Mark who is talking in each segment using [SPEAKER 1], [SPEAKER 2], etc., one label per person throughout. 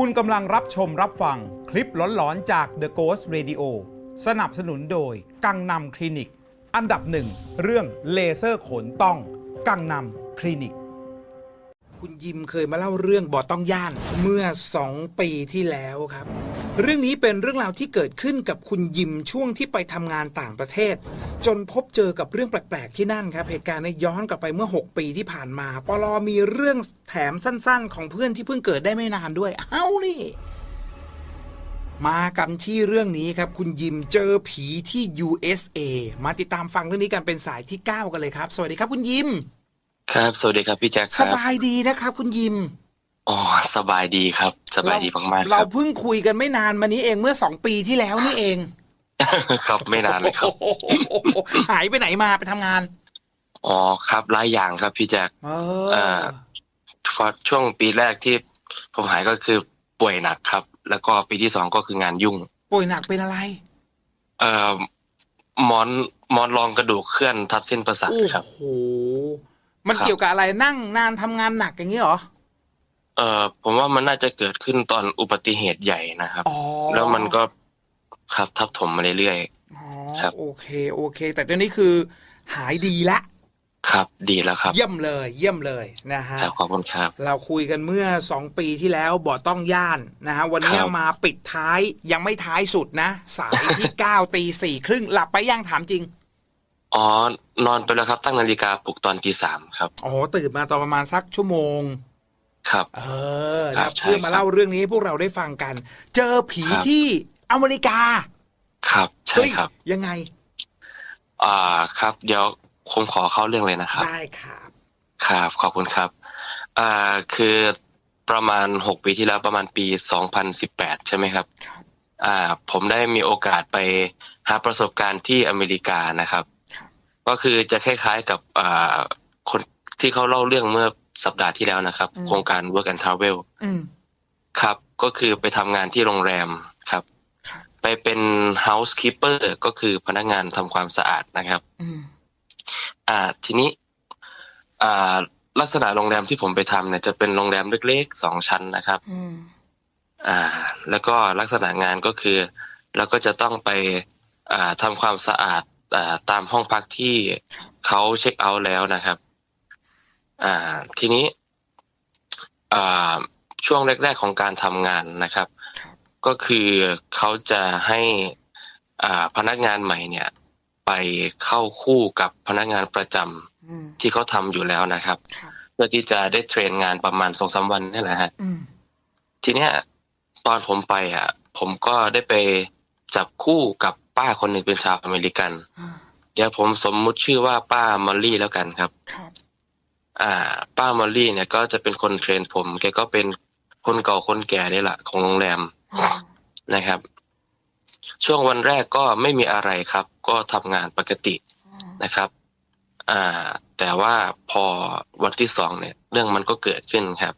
[SPEAKER 1] คุณกำลังรับชมรับฟังคลิปหลอนๆจาก The Ghost Radio สนับสนุนโดย กังนำคลินิก อันดับหนึ่งเรื่องเลเซอร์ขนต้อง กังนำคลินิก
[SPEAKER 2] คุณยิมเคยมาเล่าเรื่องบ่อต้องย่านเมื่อ 2 ปีที่แล้วครับ เรื่องนี้เป็นเรื่องราวที่เกิดขึ้นกับคุณยิมช่วงที่ไปทำงานต่างประเทศ จนพบเจอกับเรื่องแปลกๆที่นั่นครับ เหตุการณ์เนี้ย้อนกลับไปเมื่อ 6 ปีที่ผ่านมาปลอมีเรื่องแถมสั้นๆ ของเพื่อนที่เพิ่งเกิดได้ไม่นานด้วย เอ้านี่มากันที่เรื่องนี้ครับ คุณยิมเจอผีที่ USA มาติดตามฟังเรื่องนี้กันเป็นสายที่ 9 กันเลยครับ สวัสดีครับคุณยิม
[SPEAKER 3] ครับ สวัสดีครับพี่แจ็คค
[SPEAKER 2] ส
[SPEAKER 3] รับ
[SPEAKER 2] บายดีนะครับ คุณยิม
[SPEAKER 3] อ๋อสบายดีครับ สบายดีมากๆค
[SPEAKER 2] เรา
[SPEAKER 3] รับ
[SPEAKER 2] เพิ่งคุยกันไม่นานมานี้เองเมื่อสองปีที่แล้วนี่เอง
[SPEAKER 3] ครับไม่นานเลยครับ
[SPEAKER 2] โอ้โหหายไปไหนมาไปทำงาน
[SPEAKER 3] อ๋อครับหลายอย่างครับพี่แจ็ค
[SPEAKER 2] เอ
[SPEAKER 3] เอ่
[SPEAKER 2] อ
[SPEAKER 3] อเพราะช่วงปีแรกที่ผมหายก็คือป่วยหนักครับ แล้วก็ปีที่สองก็คืองานยุ่ง
[SPEAKER 2] ป่วยหนักเป็นอะไร
[SPEAKER 3] เอ่อหมอนหมอนรองกระดูกเคลื่อนทับเส้นประสาท
[SPEAKER 2] โอ้
[SPEAKER 3] ครับ
[SPEAKER 2] โห มัน
[SPEAKER 3] ครับ
[SPEAKER 2] เกี่ยวกับอะไรนั่งนานทำงานหนักอย่างนี้เหรอ
[SPEAKER 3] เอ่อผมว่ามันน่าจะเกิดขึ้นตอนอุบัติเหตุใหญ่นะครับ
[SPEAKER 2] อ๋อ
[SPEAKER 3] แล้วมันก็ครับทับถมมาเรื่อย
[SPEAKER 2] อ๋อ
[SPEAKER 3] ครับ
[SPEAKER 2] โอเคโอเค แต่ตอนนี้คือหายดีละ
[SPEAKER 3] ๆครับดีแล้วครับ
[SPEAKER 2] เยี่ยมเลยเยี่ยมเลยนะฮะ
[SPEAKER 3] ครับขอบคุณครับ
[SPEAKER 2] เราคุยกันเมื่อสองปีที่แล้วบ่อต้องย่านนะฮะวันนี้
[SPEAKER 3] ครับ
[SPEAKER 2] มาปิดท้ายยังไม่ท้ายสุดนะ สายที่9ตีสี่ครึ่งหลับไปย่างถามจริง
[SPEAKER 3] อ๋อนอนไปแล้วครับตั้งนาฬิกาปลุกตอนตีสามครับ
[SPEAKER 2] อ๋อตื่นมาตอนประมาณสักชั่วโมง
[SPEAKER 3] ครับ
[SPEAKER 2] เออ
[SPEAKER 3] ครั
[SPEAKER 2] นะ
[SPEAKER 3] บใช่
[SPEAKER 2] เพื่อมา
[SPEAKER 3] ครับ
[SPEAKER 2] เล่าเรื่องนี้ให้พวกเราได้ฟังกัน เจอผี
[SPEAKER 3] ครับ
[SPEAKER 2] ที่อเมริกา
[SPEAKER 3] ครับใช่
[SPEAKER 2] เฮ้ย
[SPEAKER 3] ครับ
[SPEAKER 2] ยังไง
[SPEAKER 3] อ่าครับ เดี๋ยวผมขอเข้าเรื่องเลยนะครับ
[SPEAKER 2] ได้ครับ
[SPEAKER 3] ครับขอบคุณครับอ่าคือประมาณหกปีที่แล้วประมาณปีสองพันสิบแปดใช่ไหมครับ
[SPEAKER 2] ครับ
[SPEAKER 3] อ่าผมได้มีโอกาสไปหาประสบการณ์ที่อเมริกานะครับ
[SPEAKER 2] ครับ
[SPEAKER 3] ก็คือจะคล้ายๆกับอ่าคนที่เขาเล่าเรื่องเมื่อสัปดาห์ที่แล้วนะครับ โครงการ work and travel
[SPEAKER 2] อืม
[SPEAKER 3] ครับ ก็คือไปทำงานที่โรงแรมครับ
[SPEAKER 2] ครับ
[SPEAKER 3] ไปเป็น housekeeper ก็คือพนักงานทำความสะอาดนะครับ
[SPEAKER 2] อืม
[SPEAKER 3] อ่า ทีนี้อ่าลักษณะโรงแรมที่ผมไปทำเนี่ยจะเป็นโรงแรมเล็กๆสองชั้นนะครับ
[SPEAKER 2] อืม
[SPEAKER 3] อ่า แล้วก็ลักษณะงานก็คือเราก็จะต้องไปอ่าทำความสะอาดอ่า ตามห้องพักที่เขาเช็คเอาท์แล้วนะครับ อ่า ทีนี้อ่าช่วงแรก ๆของการทำงานนะครับ
[SPEAKER 2] ครับ
[SPEAKER 3] ก็คือเขาจะให้อ่าพนักงานใหม่เนี่ย ไปเข้าคู่กับพนักงานประจำ
[SPEAKER 2] อืม
[SPEAKER 3] ที่เขาทำอยู่แล้วนะครับ
[SPEAKER 2] ครับ
[SPEAKER 3] เพื่อที่จะได้เทรนงานประมาณสองสามวันนี่แหละฮะ
[SPEAKER 2] อืม
[SPEAKER 3] ทีเนี้ยตอนผมไปอะ ผมก็ได้ไปจับคู่กับ ป้าคนหนึ่งเป็นชาวอเมริกัน
[SPEAKER 2] อ่า
[SPEAKER 3] เดี๋ยวผมสมมุติชื่อว่าป้ามอลลี่แล้วกันครับ
[SPEAKER 2] ครับ
[SPEAKER 3] อ่า ป้ามอลลี่เนี่ยก็จะเป็นคนเทรนผม แกก็เป็นคนเก่าคนแก่นี่แหละของโรงแรม
[SPEAKER 2] อ่า
[SPEAKER 3] นะครับ ช่วงวันแรกก็ไม่มีอะไรครับ ก็ทำงานปกติ
[SPEAKER 2] อ่า
[SPEAKER 3] นะครับ อ่า แต่ว่าพอวันที่สองเนี่ย เรื่องมันก็เกิดขึ้นครับ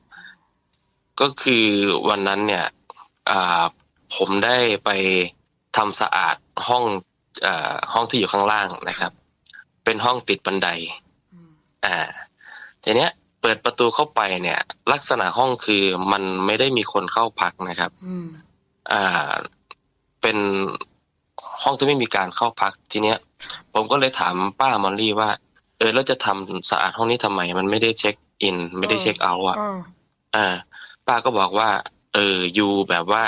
[SPEAKER 3] ก็คือวันนั้นเนี่ย อ่า ผมได้ไป ทำสะอาดห้องอ่าห้องที่อยู่ข้างล่างนะครับ เป็นห้องติดบันได
[SPEAKER 2] อืม
[SPEAKER 3] อ่า ทีเนี้ย เปิดประตูเข้าไปเนี่ย ลักษณะห้องคือมันไม่ได้มีคนเข้าพักนะครับ
[SPEAKER 2] อืม
[SPEAKER 3] อ่า เป็นห้องที่ไม่มีการเข้าพัก ทีเนี้ย ผมก็เลยถามป้ามอลลี่ว่า เออแล้วจะทำสะอาดห้องนี้ทำไม มันไม่ได้เช็คอิน ไม่ได้เช็คเอาท์อะ
[SPEAKER 2] อ่า
[SPEAKER 3] อ่าป้าก็บอกว่า เออยูแบบว่า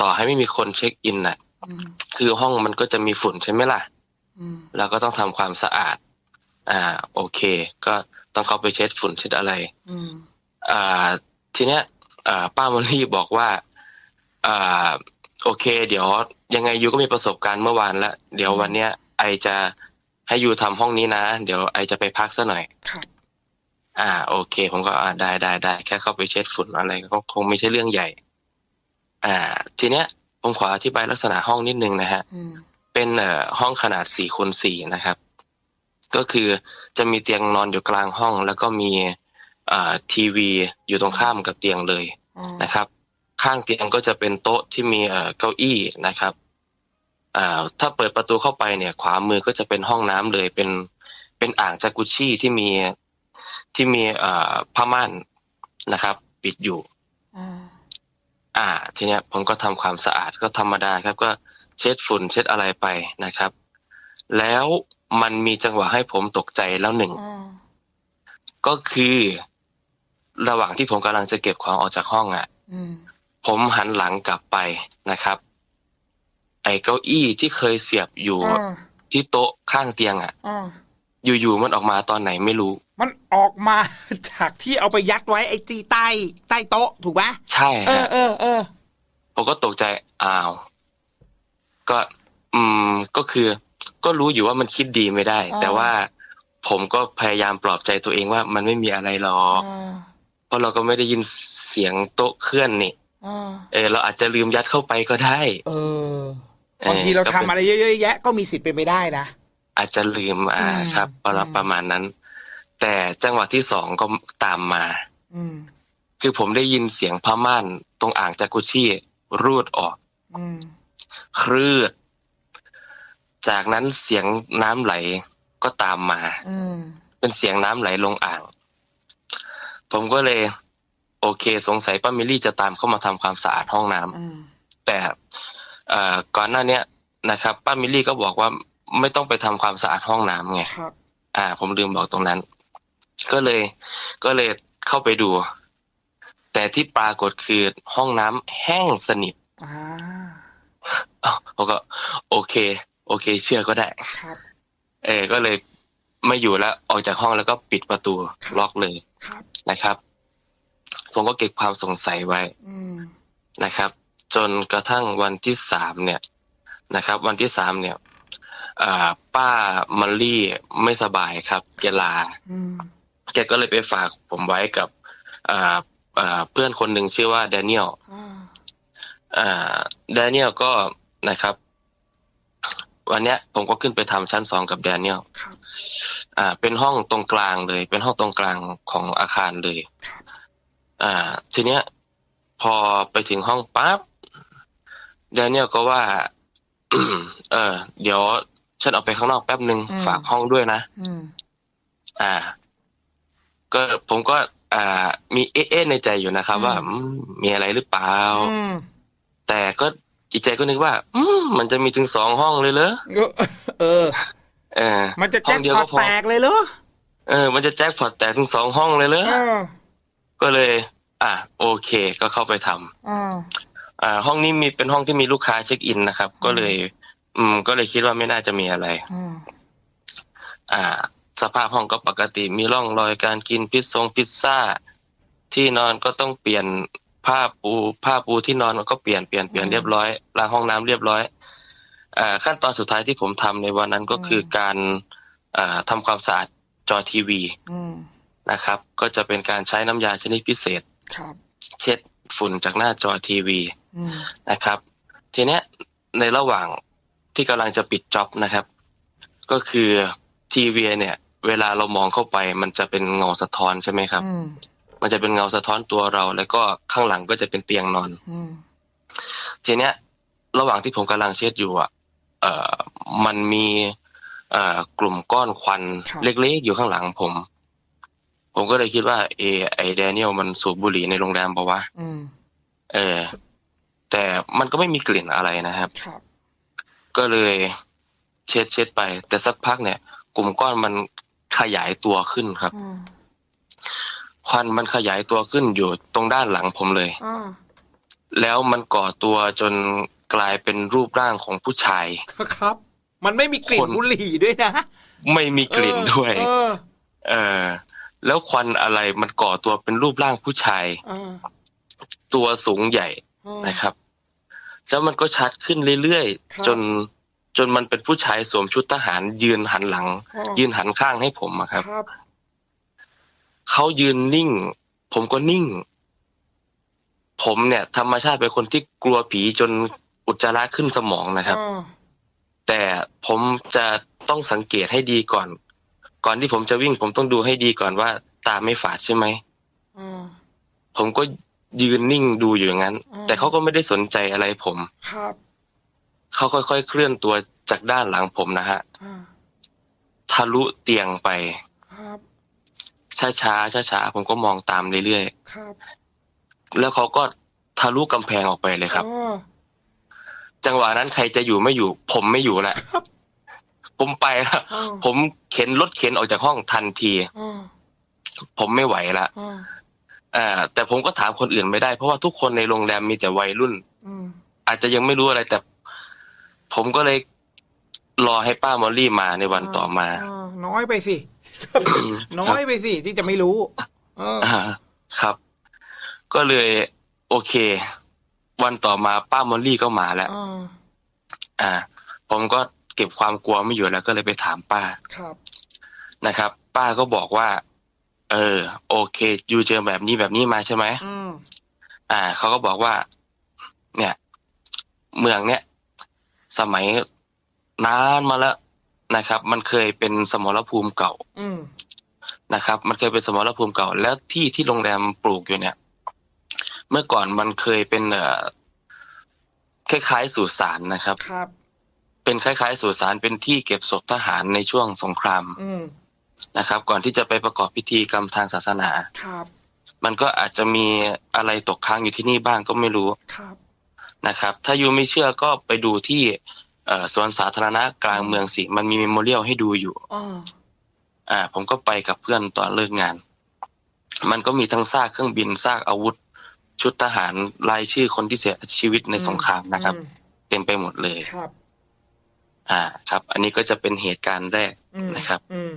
[SPEAKER 3] ต่อให้ไม่มีคนเช็คอินน่ะ
[SPEAKER 2] อืม
[SPEAKER 3] คือห้องมันก็จะมีฝุ่นใช่ไหมล่ะ
[SPEAKER 2] อืม
[SPEAKER 3] เราก็ต้องทำความสะอาด อ่า โอเค ก็ต้องเข้าไปเช็ดฝุ่นเช็ดอะไร
[SPEAKER 2] อืม
[SPEAKER 3] อ่า ทีเนี้ยอ่าป้ามอลลี่บอกว่าอ่าโอเค เดี๋ยว ยังไงยูก็มีประสบการณ์เมื่อวานแล้วเดี๋ยววันเนี้ย ไอจะให้ยูทำห้องนี้นะ เดี๋ยวไอจะไปพักซะหน่อย
[SPEAKER 2] ครับ
[SPEAKER 3] อ่า โอเค ผมก็อ่าได้ได้ได้แค่เข้าไปเช็ดฝุ่นอะไรก็คงไม่ใช่เรื่องใหญ่ อ่า ทีเนี้ย ผมขออธิบายลักษณะห้องนิดนึงนะฮะ
[SPEAKER 2] อืม
[SPEAKER 3] เป็นเอ่อห้องขนาดสี่คูณสี่นะครับ ก็คือจะมีเตียงนอนอยู่กลางห้อง แล้วก็มีอ่าทีวีอยู่ตรงข้ามกับเตียงเลย
[SPEAKER 2] อ๋อ
[SPEAKER 3] นะครับ ข้างเตียงก็จะเป็นโต๊ะที่มีเอ่อเก้าอี้นะครับอ่าถ้าเปิดประตูเข้าไปเนี่ย ขวามือก็จะเป็นห้องน้ำเลยเป็นเป็นอ่างจากุชชี่ที่มีที่มีเอ่อผ้าม่านนะครับ ปิดอยู่
[SPEAKER 2] อ่า
[SPEAKER 3] อ่า ทีเนี้ยผมก็ทำความสะอาดก็ธรรมดาครับ ก็เช็ดฝุ่นเช็ดอะไรไปนะครับ แล้วมันมีจังหวะให้ผมตกใจแล้วหนึ่ง
[SPEAKER 2] อ่า
[SPEAKER 3] ก็คือ ระหว่างที่ผมกำลังจะเก็บของออกจากห้องอะ
[SPEAKER 2] อืม
[SPEAKER 3] ผมหันหลังกลับไปนะครับ ไอ้เก้าอี้ที่เคยเสียบอยู่
[SPEAKER 2] อ่า
[SPEAKER 3] ที่โต๊ะข้างเตียงอะ
[SPEAKER 2] อ่า
[SPEAKER 3] อยู่ๆมันออกมาตอนไหนไม่รู้
[SPEAKER 2] มันออกมาจากที่เอาไปยัดไว้ไอ้ตีใต้ใต้โต๊ะถูกไหม
[SPEAKER 3] ใช่
[SPEAKER 2] เออ
[SPEAKER 3] ฮะ
[SPEAKER 2] เออเออ
[SPEAKER 3] ผมก็ตกใจอ้าว ก็ อืมก็คือ ก็รู้อยู่ว่ามันคิดดีไม่ได้ แต่ว่าผมก็พยายามปลอบใจตัวเองว่ามันไม่มีอะไรหรอก
[SPEAKER 2] อ่า
[SPEAKER 3] เพราะเราก็ไม่ได้ยินเสียงโต๊ะเคลื่อนนี่
[SPEAKER 2] อ่า
[SPEAKER 3] เออ เราอาจจะลืมยัดเข้าไปก็ได้
[SPEAKER 2] เออบางทีเราทำอะไรเยอะๆแยะก็มีสิทธิ์เป็นไปได้นะ
[SPEAKER 3] อาจจะลืมอ่า
[SPEAKER 2] อืม
[SPEAKER 3] ครับประมาณ
[SPEAKER 2] อืม
[SPEAKER 3] ประมาณนั้น แต่จังหวะที่สองก็ตามมา
[SPEAKER 2] อืม
[SPEAKER 3] คือผมได้ยินเสียงผ้าม่านตรงอ่างจากุชี่รูดออก
[SPEAKER 2] อืม
[SPEAKER 3] ครืด จากนั้นเสียงน้ำไหลก็ตามมา
[SPEAKER 2] อืม
[SPEAKER 3] เป็นเสียงน้ำไหลลงอ่าง ผมก็เลย โอเค สงสัยป้ามิลลี่จะตามเข้ามาทำความสะอาดห้องน้ำ
[SPEAKER 2] อืม
[SPEAKER 3] แต่เอ่อก่อนหน้าเนี้ยนะครับป้ามิลลี่ก็บอกว่า ไม่ต้องไปทำความสะอาดห้องน้ำไง
[SPEAKER 2] ครับ
[SPEAKER 3] อ่า ผมลืมบอกตรงนั้น ก็เลย ก็เลยเข้าไปดู แต่ที่ปรากฏคือห้องน้ำแห้งสนิท
[SPEAKER 2] อ่า
[SPEAKER 3] อ้าวผมก็ โอเค โอเค เชื่อก็ได้
[SPEAKER 2] ครับ
[SPEAKER 3] เออก็เลยไม่อยู่แล้ว ออกจากห้องแล้วก็ปิดประตูล็อกเลย
[SPEAKER 2] ครับ
[SPEAKER 3] นะครับ ผมก็เก็บความสงสัยไว้
[SPEAKER 2] อืม
[SPEAKER 3] นะครับ จนกระทั่งวันที่สามเนี่ยนะครับ วันที่สามเนี่ยอ่า ป้ามัลลี่ไม่สบายครับ แกลา
[SPEAKER 2] อืม
[SPEAKER 3] แกก็เลยไปฝากผมไว้กับอ่าอ่าเพื่อนคนหนึ่งชื่อว่าแดเนียล
[SPEAKER 2] อ่า
[SPEAKER 3] อ่าแดเนียลก็นะครับ วันเนี้ยผมก็ขึ้นไปทำชั้นสองกับแดเนียล
[SPEAKER 2] ครับ
[SPEAKER 3] อ่าเป็นห้องตรงกลางเลย เป็นห้องตรงกลางของอาคารเลย
[SPEAKER 2] ครับ
[SPEAKER 3] อ่า ทีเนี้ย พอไปถึงห้องปั๊บแดเนียลก็ว่า เออ เดี๋ยว ฉันออกไปข้างนอกแป๊บหนึ่งฝากห้องด้วยนะ
[SPEAKER 2] อืม
[SPEAKER 3] อ่า ก็ผมก็ อ่า มีเอ๊ะๆในใจอยู่นะครับ
[SPEAKER 2] อืม
[SPEAKER 3] ว่าอืมมีอะไรหรือเปล่า
[SPEAKER 2] อืม
[SPEAKER 3] แต่ก็อีกใจก็นึกว่า อืมมันจะมีถึงสองห้องเลยเหรอ
[SPEAKER 2] ก็เออ
[SPEAKER 3] เออ
[SPEAKER 2] มันจะ
[SPEAKER 3] ห้
[SPEAKER 2] แจ็
[SPEAKER 3] อ
[SPEAKER 2] ค
[SPEAKER 3] งเดียว
[SPEAKER 2] พอ
[SPEAKER 3] ก็
[SPEAKER 2] ต
[SPEAKER 3] พอ
[SPEAKER 2] แตกเลยเหรอ
[SPEAKER 3] เออ มันจะแจ็คพอตแตกถึงสองห้องเลยเหรอ
[SPEAKER 2] เออ
[SPEAKER 3] ก็เลย อะโอเค ก็เข้าไปทำ
[SPEAKER 2] อ่า
[SPEAKER 3] อ่าห้องนี้มีเป็นห้องที่มีลูกค้าเช็คอินนะครับ ก็เลย อืม ก็เลยคิดว่าไม่น่าจะมีอะไร
[SPEAKER 2] อ่า
[SPEAKER 3] อ่า สภาพห้องก็ปกติมีร่องรอยการกินพิซซงพิซซ่า ที่นอนก็ต้องเปลี่ยนผ้าปูผ้าปูที่นอนมันก็เปลี่ยนเปลี่ยนเปลี่ยนเรียบร้อยล้างห้องน้ำเรียบร้อยอ่าขั้นตอนสุดท้ายที่ผมทำในวันนั้นก็คือการอ่าทำความสะอาดจอทีวี
[SPEAKER 2] อืม
[SPEAKER 3] นะครับ ก็จะเป็นการใช้น้ำยาชนิดพิเศษ
[SPEAKER 2] ครับ
[SPEAKER 3] เช็ดฝุ่นจากหน้าจอทีวี
[SPEAKER 2] อืม
[SPEAKER 3] นะครับทีเนี้ยในระหว่าง ที่กำลังจะปิดจ็อบนะครับ ก็คือทีวีเนี่ย เวลาเรามองเข้าไป มันจะเป็นเงาสะท้อนใช่ไหมครับ
[SPEAKER 2] อืม
[SPEAKER 3] มันจะเป็นเงาสะท้อนตัวเรา แล้วก็ข้างหลังก็จะเป็นเตียงนอน
[SPEAKER 2] อืม
[SPEAKER 3] ทีเนี้ย ระหว่างที่ผมกำลังเช็ดอยู่อะเอ่อมันมีเอ่อกลุ่มก้อนควันเล็กๆอยู่ข้างหลังผม ผมก็เลยคิดว่า เอไอแดเนียลมันสูบบุหรี่ในโรงแรมปะวะ
[SPEAKER 2] อืม
[SPEAKER 3] เออ แต่มันก็ไม่มีกลิ่นอะไรนะครับ
[SPEAKER 2] ครับ
[SPEAKER 3] ก็เลยเช็ดเช็ดไป แต่สักพักเนี่ย กลุ่มก้อนมันขยายตัวขึ้นครับ
[SPEAKER 2] อ่า
[SPEAKER 3] ควันมันขยายตัวขึ้นอยู่ตรงด้านหลังผมเลย
[SPEAKER 2] อ่า
[SPEAKER 3] แล้วมันก่อตัวจนกลายเป็นรูปร่างของผู้ชาย
[SPEAKER 2] ครับ มันไม่มีกลิ่น
[SPEAKER 3] คน
[SPEAKER 2] บุหรี่ด้วยนะ
[SPEAKER 3] ไม่มีกลิ่นด้วย
[SPEAKER 2] เออ
[SPEAKER 3] เออแล้วควันอะไรมันก่อตัวเป็นรูปร่างผู้ชาย
[SPEAKER 2] เออ
[SPEAKER 3] ตัวสูงใหญ่
[SPEAKER 2] เออ
[SPEAKER 3] นะครับ แล้วมันก็ชัดขึ้นเรื่อย
[SPEAKER 2] ครับ
[SPEAKER 3] ๆจนจนมันเป็นผู้ชายสวมชุดทหาร ยืนหันหลัง
[SPEAKER 2] อ๋อ
[SPEAKER 3] ยืนหันข้างให้ผมอะครับ
[SPEAKER 2] ครับ
[SPEAKER 3] เขายืนนิ่ง ผมก็นิ่ง ผมเนี่ย ธรรมชาติเป็นคนที่กลัวผีจนอุจจาระขึ้นสมองนะครับ
[SPEAKER 2] อ่า
[SPEAKER 3] แต่ผมจะต้องสังเกตให้ดีก่อน ก่อนที่ผมจะวิ่ง ผมต้องดูให้ดีก่อนว่า ตาไม่ฝาดใช่ไหม
[SPEAKER 2] อ่า
[SPEAKER 3] ผมก็ ยืนนิ่งดูอยู่อย่างนั้น
[SPEAKER 2] อืม
[SPEAKER 3] แต่เขาก็ไม่ได้สนใจอะไรผม
[SPEAKER 2] ครับ
[SPEAKER 3] เขาค่อยๆเคลื่อนตัวจากด้านหลังผมนะฮะ
[SPEAKER 2] อ่า
[SPEAKER 3] ทะลุเตียงไป
[SPEAKER 2] ครับ
[SPEAKER 3] ช้าๆช้าๆผมก็มองตามเรื่อย
[SPEAKER 2] ครับ
[SPEAKER 3] ๆแล้วเขาก็ทะลุกำแพงออกไปเลยครับ
[SPEAKER 2] อ๋อ
[SPEAKER 3] จังหวะนั้นใครจะอยู่ไม่อยู่ ผมไม่อยู่แล้ว
[SPEAKER 2] ครับ
[SPEAKER 3] ผมไปแล้ว
[SPEAKER 2] อ๋อ
[SPEAKER 3] ผมเข็นรถเข็นออกจากห้องทันที
[SPEAKER 2] อ๋อ
[SPEAKER 3] ผมไม่ไหวละ
[SPEAKER 2] อ๋อ
[SPEAKER 3] อ่า แต่ผมก็ถามคนอื่นไม่ได้เพราะว่าทุกคนในโรงแรมมีแต่วัยรุ่น
[SPEAKER 2] อืม
[SPEAKER 3] อาจจะยังไม่รู้อะไรแต่ ผมก็เลยรอให้ป้ามอลลี่มาในวันต่อมา
[SPEAKER 2] น้อยไปสิ น้อยไปสิที่จะไม่รู้เออ
[SPEAKER 3] อ่าครับ ก็เลย โอเค วันต่อมาป้ามอลลี่ก็มาแล้ว
[SPEAKER 2] อ๋อ
[SPEAKER 3] อ่า ผมก็เก็บความกลัวไม่อยู่แล้วก็เลยไปถามป้า
[SPEAKER 2] ครับ
[SPEAKER 3] นะครับ ป้าก็บอกว่า เออ โอเคยูเจอแบบนี้แบบนี้มาใช่ไหม
[SPEAKER 2] อืม
[SPEAKER 3] อ่าเขาก็บอกว่า เนี่ย เมืองเนี้ยสมัยนานมาแล้วนะครับ มันเคยเป็นสมรภูมิเก่า
[SPEAKER 2] อืม
[SPEAKER 3] นะครับ มันเคยเป็นสมรภูมิเก่า แล้วที่ที่โรงแรมปลูกอยู่เนี่ย เมื่อก่อนมันเคยเป็นเอ่อคล้ายๆสุสานนะครับ
[SPEAKER 2] ครับ
[SPEAKER 3] เป็นคล้ายๆสุสานเป็นที่เก็บศพทหารในช่วงสงคราม
[SPEAKER 2] อืม
[SPEAKER 3] นะครับ ก่อนที่จะไปประกอบพิธีกรรมทางศาสนา
[SPEAKER 2] ครับ
[SPEAKER 3] มันก็อาจจะมีอะไรตกค้างอยู่ที่นี่บ้างก็ไม่รู้
[SPEAKER 2] ครับ
[SPEAKER 3] นะครับ ถ้ายูไม่เชื่อก็ไปดูที่เอ่อสวนสาธารณะกลางเมืองสิมันมีเมมโมเรียลให้ดูอยู่
[SPEAKER 2] อ๋อ
[SPEAKER 3] อ่า ผมก็ไปกับเพื่อนตอนเลิกงาน มันก็มีทั้งซากเครื่องบินซากอาวุธ ชุดทหารรายชื่อคนที่เสียชีวิตในสงครามนะครับ
[SPEAKER 2] อืม
[SPEAKER 3] เต็มไปหมดเลย
[SPEAKER 2] ครับ
[SPEAKER 3] อ่าครับ อันนี้ก็จะเป็นเหตุการณ์แรก
[SPEAKER 2] อืม
[SPEAKER 3] นะครับ
[SPEAKER 2] อืม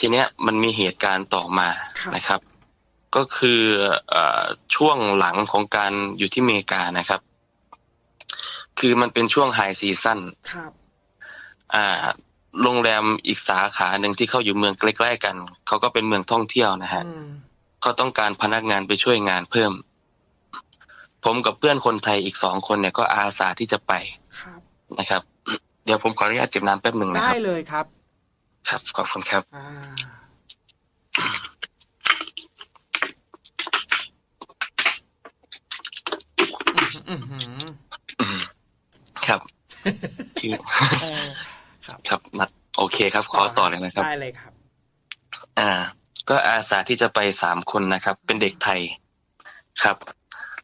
[SPEAKER 3] ทีเนี้ยมันมีเหตุการณ์ต่อมา
[SPEAKER 2] ครับ
[SPEAKER 3] นะครับ ก็คือเอ่อช่วงหลังของการอยู่ที่อเมริกานะครับ คือมันเป็นช่วงไฮซีซั่น
[SPEAKER 2] ครับ
[SPEAKER 3] อ่าโรงแรมอีกสาขาหนึ่งที่เขาอยู่เมืองใกล้ๆกัน เขาก็เป็นเมืองท่องเที่ยวนะฮะ
[SPEAKER 2] อืม
[SPEAKER 3] เขาต้องการพนักงานไปช่วยงานเพิ่ม ผมกับเพื่อนคนไทยอีกสองคนเนี่ยก็อาสาที่จะไป
[SPEAKER 2] ครับ
[SPEAKER 3] นะครับ เดี๋ยวผมขออนุญาตจิบน้ำแป๊บหนึ่งนะค
[SPEAKER 2] ได้
[SPEAKER 3] รับ
[SPEAKER 2] เลยครับ
[SPEAKER 3] ครับขอบคุณครับ
[SPEAKER 2] อ่าอือหือ
[SPEAKER 3] อืมครับคือ
[SPEAKER 2] เออครับ
[SPEAKER 3] ครับนัดโอเคครับ ขอต่อเลยนะครับ
[SPEAKER 2] ได้เลยครับ
[SPEAKER 3] อ่า ก็อาสาที่จะไปสามคนนะครับ เป็นเด็กไทยครับ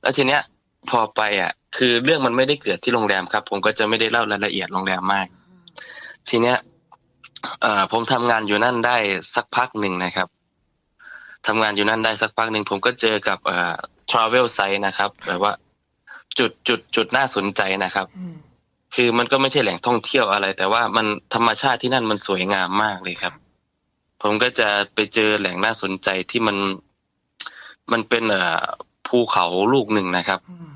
[SPEAKER 3] แล้วทีเนี้ย พอไปอะ คือเรื่องมันไม่ได้เกิดที่โรงแรมครับ ผมก็จะไม่ได้เล่ารายละเอียดโรงแรมมาก ทีเนี้ย เอ่อผมทำงานอยู่นั่นได้สักพักหนึ่งนะครับทำงานอยู่นั่นได้สักพักหนึ่งผมก็เจอกับเอ่อ travel site นะครับแบบว่า จุดจุดจุดน่าสนใจนะครับ
[SPEAKER 2] อืม
[SPEAKER 3] คือมันก็ไม่ใช่แหล่งท่องเที่ยวอะไร แต่ว่ามันธรรมชาติที่นั่นมันสวยงามมากเลยครับ ผมก็จะไปเจอแหล่งน่าสนใจที่มัน มันเป็นเอ่อภูเขาลูกหนึ่งนะครับ
[SPEAKER 2] อืม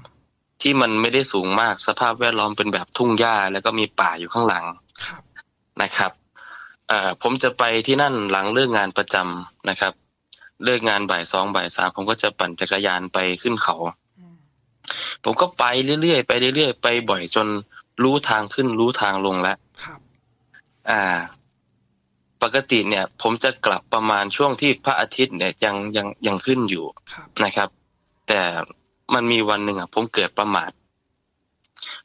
[SPEAKER 3] ที่มันไม่ได้สูงมากสภาพแวดล้อมเป็นแบบทุ่งหญ้าแล้วก็มีป่าอยู่ข้างหลัง
[SPEAKER 2] ครับ
[SPEAKER 3] นะครับเอ่อผมจะไปที่นั่นหลังเลิกงานประจำนะครับ เลิกงานบ่ายสองบ่ายสามผมก็จะปั่นจักรยานไปขึ้นเขา
[SPEAKER 2] อืม
[SPEAKER 3] ผมก็ไปเรื่อยๆไปเรื่อยๆไปบ่อยจนรู้ทางขึ้นรู้ทางลงแล้ว
[SPEAKER 2] ครับ
[SPEAKER 3] อ่า ปกติเนี่ย ผมจะกลับประมาณช่วงที่พระอาทิตย์เนี่ยยังยังยังขึ้นอยู่
[SPEAKER 2] ครับ
[SPEAKER 3] นะครับ แต่มันมีวันหนึ่งอะ ผมเกิดประมาท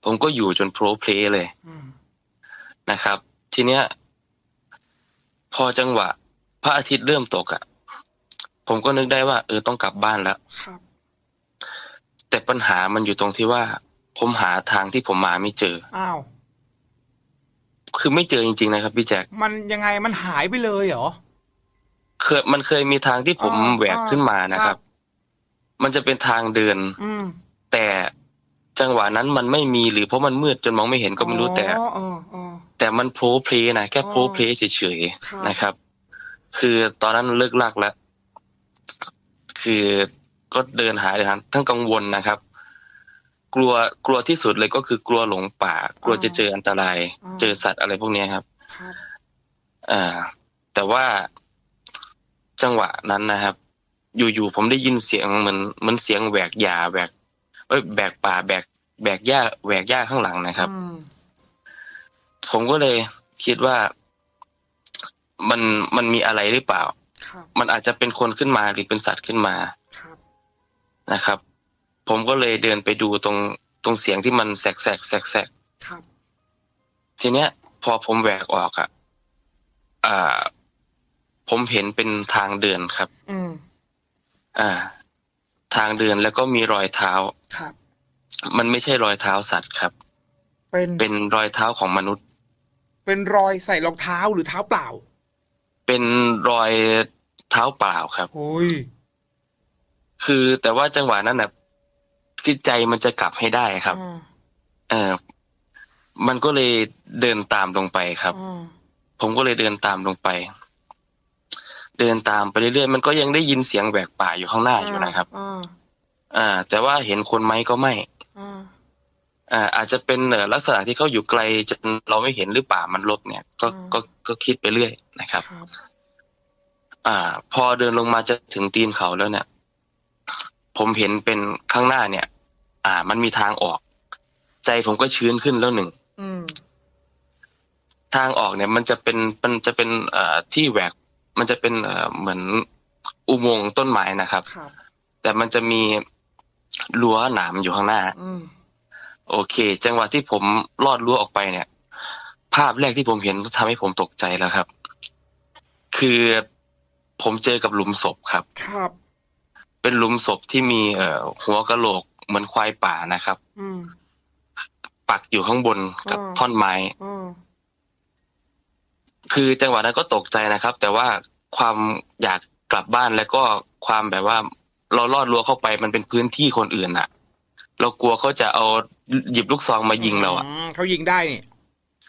[SPEAKER 3] ผมก็อยู่จนโปรเพลย์เลย
[SPEAKER 2] อืม
[SPEAKER 3] นะครับ ทีเนี้ย พอจังหวะ พระอาทิตย์เริ่มตกอะ ผมก็นึกได้ว่า เออต้องกลับบ้านแล้ว
[SPEAKER 2] ครับ
[SPEAKER 3] แต่ปัญหามันอยู่ตรงที่ว่า ผมหาทางที่ผมมาไม่เจอ
[SPEAKER 2] อ้าว
[SPEAKER 3] คือไม่เจอจริง ๆ นะครับพี่แจ็ค
[SPEAKER 2] มันยังไงมันหายไปเลยเหรอ
[SPEAKER 3] เคยมันเคยมีทางที่ผม
[SPEAKER 2] อ่า
[SPEAKER 3] แหวกขึ้นมานะค
[SPEAKER 2] ครั
[SPEAKER 3] รับ
[SPEAKER 2] บ
[SPEAKER 3] มันจะเป็นทางเดิน
[SPEAKER 2] อืม
[SPEAKER 3] แต่จังหวะนั้นมันไม่มีหรือเพราะมันมืดจนมองไม่เห็นก็ไม่รู้แต่
[SPEAKER 2] อ๋ออ๋ออ๋อ
[SPEAKER 3] แต่มันโพลเพลนะแค่
[SPEAKER 2] อ๋อ
[SPEAKER 3] โพลเพลเฉย
[SPEAKER 2] ครับ
[SPEAKER 3] ๆนะครับ คือตอนนั้นเลิกลักแล้ว คือก็เดินหาเลยครับทั้งกังวลนะครับ กลัวกลัวที่สุดเลยก็คือกลัวหลงป่า กลัวจะเจออันตราย เจอสัตว์อะไรพวกเนี้ยครับ
[SPEAKER 2] ครับ
[SPEAKER 3] อ่า แต่ว่าจังหวะนั้นนะครับ อยู่ๆผมได้ยินเสียงเหมือนเหมือนเสียงแหวกหญ้าแหวกเอ้ยแบกป่าแบกแบกหญ้าแหวกหญ้าข้างหลังนะครับ
[SPEAKER 2] อืม
[SPEAKER 3] ผมก็เลยคิดว่ามันมันมีอะไรหรือเปล่า
[SPEAKER 2] ครับ
[SPEAKER 3] มันอาจจะเป็นคนขึ้นมาหรือเป็นสัตว์ขึ้นมา
[SPEAKER 2] ครับ
[SPEAKER 3] นะครับ ผมก็เลยเดินไปดูตรงตรงเสียงที่มันแสกแสกแสกแสก
[SPEAKER 2] ครับ
[SPEAKER 3] ทีเนี้ย พอผมแหวกออกอะอ่า ผมเห็นเป็นทางเดินครับ
[SPEAKER 2] อืม
[SPEAKER 3] อ่า ทางเดินแล้วก็มีรอยเท้า
[SPEAKER 2] ครับ
[SPEAKER 3] มันไม่ใช่รอยเท้าสัตว์ครับ
[SPEAKER 2] เป็น
[SPEAKER 3] เป็นรอยเท้าของมนุษย์
[SPEAKER 2] เป็นรอยใส่รองเท้าหรือเท้าเปล่า
[SPEAKER 3] เป็นรอยเท้าเปล่าครับ
[SPEAKER 2] โอ้ย
[SPEAKER 3] คือแต่ว่าจังหวะนั้นนะคือใจมันจะกลับให้ได้ครับ
[SPEAKER 2] อ่า
[SPEAKER 3] เออมันก็เลยเดินตามลงไปครับ
[SPEAKER 2] อ่า
[SPEAKER 3] ผมก็เลยเดินตามลงไป เดินตามไปเรื่อยๆมันก็ยังได้ยินเสียงแหวกป่าอยู่ข้างหน้าอยู่นะครับ
[SPEAKER 2] อ่า
[SPEAKER 3] อ่าแต่ว่าเห็นคนไหมก็ไม่
[SPEAKER 2] อ่า
[SPEAKER 3] อ่าอาจจะเป็นเอ่อลักษณะที่เขาอยู่ไกลจนเราไม่เห็นหรือป่ามันลบเนี่ย ก็
[SPEAKER 2] อืม
[SPEAKER 3] ก็ก็คิดไปเรื่อยนะครับ
[SPEAKER 2] ครับ
[SPEAKER 3] อ่า พอเดินลงมาจะถึงตีนเขาแล้วเนี่ย ผมเห็นเป็นข้างหน้าเนี่ย อ่า มันมีทางออก ใจผมก็ชื้นขึ้นแล้วหนึ่ง
[SPEAKER 2] อืม
[SPEAKER 3] ทางออกเนี่ย มันจะเป็นมันจะเป็นเอ่อที่แหวก มันจะเป็นเอ่อเหมือนอุโมงค์ต้นไม้นะครับ
[SPEAKER 2] ครับ
[SPEAKER 3] แต่มันจะมีรั้วหนามอยู่ข้างหน้า
[SPEAKER 2] อืม
[SPEAKER 3] โอเค จังหวะที่ผมลอดรั้วออกไปเนี่ย ภาพแรกที่ผมเห็นทำให้ผมตกใจแล้วครับ คือผมเจอกับหลุมศพครับ
[SPEAKER 2] ครับ
[SPEAKER 3] เป็นหลุมศพที่มีเอ่อหัวกะโหลกเหมือนควายป่านะครับ
[SPEAKER 2] อืม
[SPEAKER 3] ปักอยู่ข้างบนกับ
[SPEAKER 2] อ่า
[SPEAKER 3] ท่อนไม้
[SPEAKER 2] อ่า
[SPEAKER 3] คือจังหวะนั้นก็ตกใจนะครับ แต่ว่าความอยากกลับบ้านแล้วก็ความแบบว่า เราลอดรั้วเข้าไปมันเป็นพื้นที่คนอื่นอะเรากลัวเขาจะเอา หยิบลูกซองมายิงเราอะ
[SPEAKER 2] มเขายิงได้นี่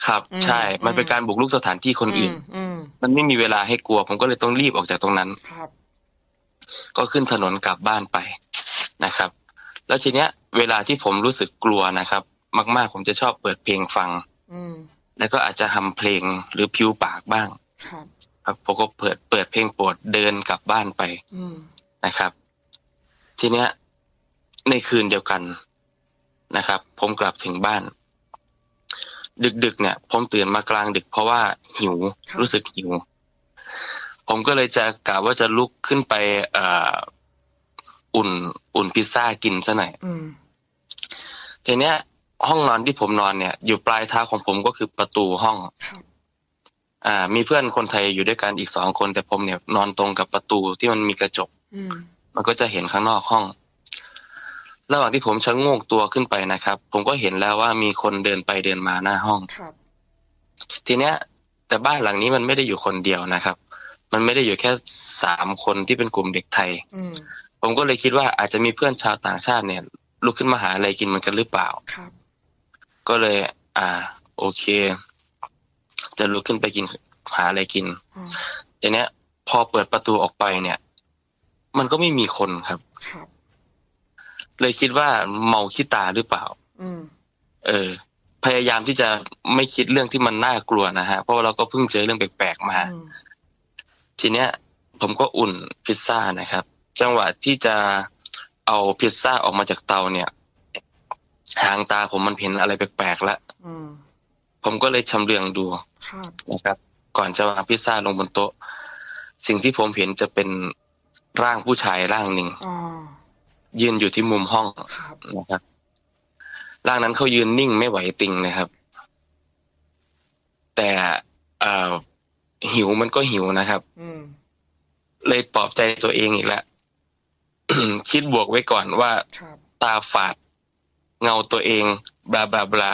[SPEAKER 3] ครับ
[SPEAKER 2] อืม
[SPEAKER 3] ใช่ มันเป็น
[SPEAKER 2] อืม
[SPEAKER 3] การบุกรุกสถานที่คนอื่น
[SPEAKER 2] มอืม
[SPEAKER 3] มันไม่มีเวลาให้กลัว ผมก็เลยต้องรีบออกจากตรงนั้น
[SPEAKER 2] ครับ
[SPEAKER 3] ก็ขึ้นถนนกลับบ้านไปนะครับ แล้วทีเนี้ย เวลาที่ผมรู้สึกกลัวนะครับ มากๆ ผมจะชอบเปิดเพลงฟัง
[SPEAKER 2] อืม
[SPEAKER 3] แล้วก็อาจจะทำเพลงหรือพิวปากบ้าง
[SPEAKER 2] ครับ
[SPEAKER 3] ครับผมก็เปิดเปิดเพลงโปรดเดินกลับบ้านไป
[SPEAKER 2] อืม
[SPEAKER 3] นะครับ ทีเนี้ย ในคืนเดียวกัน นะครับ ผมกลับถึงบ้าน ดึกๆเนี่ย ผมตื่นมากลางดึก เพราะว่าหิวรู้สึกหิว ผมก็เลยจะกะว่าจะลุกขึ้นไปเอ่ออุ่น อุ่นพิซซ่ากินซะหน่อย
[SPEAKER 2] อืม
[SPEAKER 3] ทีเนี้ย ห้องนอนที่ผมนอนเนี่ย อยู่ปลายเท้าของผมก็คือประตูห้อง
[SPEAKER 2] ครับ
[SPEAKER 3] อ่า มีเพื่อนคนไทยอยู่ด้วยกันอีกสองคน แต่ผมเนี่ย นอนตรงกับประตูที่มันมีกระจก
[SPEAKER 2] อืม
[SPEAKER 3] มันก็จะเห็นข้างนอกห้อง ระหว่างที่ผมชะโงกตัวขึ้นไปนะครับ ผมก็เห็นแล้วว่ามีคนเดินไปเดินมาหน้าห้อง
[SPEAKER 2] ครับ
[SPEAKER 3] ทีเนี้ย แต่บ้านหลังนี้มันไม่ได้อยู่คนเดียวนะครับ มันไม่ได้อยู่แค่สามคนที่เป็นกลุ่มเด็กไทย
[SPEAKER 2] อืม
[SPEAKER 3] ผมก็เลยคิดว่าอาจจะมีเพื่อนชาวต่างชาติเนี่ย ลุกขึ้นมาหาอะไรกินเหมันกันหรือเปล่า
[SPEAKER 2] ครับ
[SPEAKER 3] ก็เลย อ่า โอเค จะลุกขึ้นไปกินหาอะไรกิน
[SPEAKER 2] อืม
[SPEAKER 3] ทีเนี้ย พอเปิดประตูออกไปเนี่ย มันก็ไม่มีคนครับ
[SPEAKER 2] ครับ
[SPEAKER 3] เลยคิดว่าเมาขี้ตาหรือเปล่า
[SPEAKER 2] อืม
[SPEAKER 3] เออ พยายามที่จะไม่คิดเรื่องที่มันน่ากลัวนะฮะเพราะว่าเราก็เพิ่งเจอเรื่องแปลกๆมา
[SPEAKER 2] อืม
[SPEAKER 3] ทีเนี้ย ผมก็อุ่นพิซซ่านะครับ จังหวะที่จะเอาพิซซ่าออกมาจากเตาเนี่ย หางตาผมมันเห็นอะไรแปลกๆแล้ว
[SPEAKER 2] อืม
[SPEAKER 3] ผมก็เลยชำเลืองดู
[SPEAKER 2] ครับ
[SPEAKER 3] นะครับ ก่อนจะวางพิซซ่าลงบนโต๊ะ สิ่งที่ผมเห็นจะเป็นร่างผู้ชายร่างหนึ่ง
[SPEAKER 2] อ่า
[SPEAKER 3] ยืนอยู่ที่มุมห้อง
[SPEAKER 2] ครับ
[SPEAKER 3] นะครับร่างนั้นเขายืนนิ่งไม่ไหวติงเลยครับ แต่เอ่อหิวมันก็หิวนะครับ
[SPEAKER 2] อืม
[SPEAKER 3] เลยปลอบใจตัวเองอีกแล้วคิดบวกไว้ก่อนว่า
[SPEAKER 2] ครับ
[SPEAKER 3] ตาฝาด เงาตัวเองบลาบลาบลา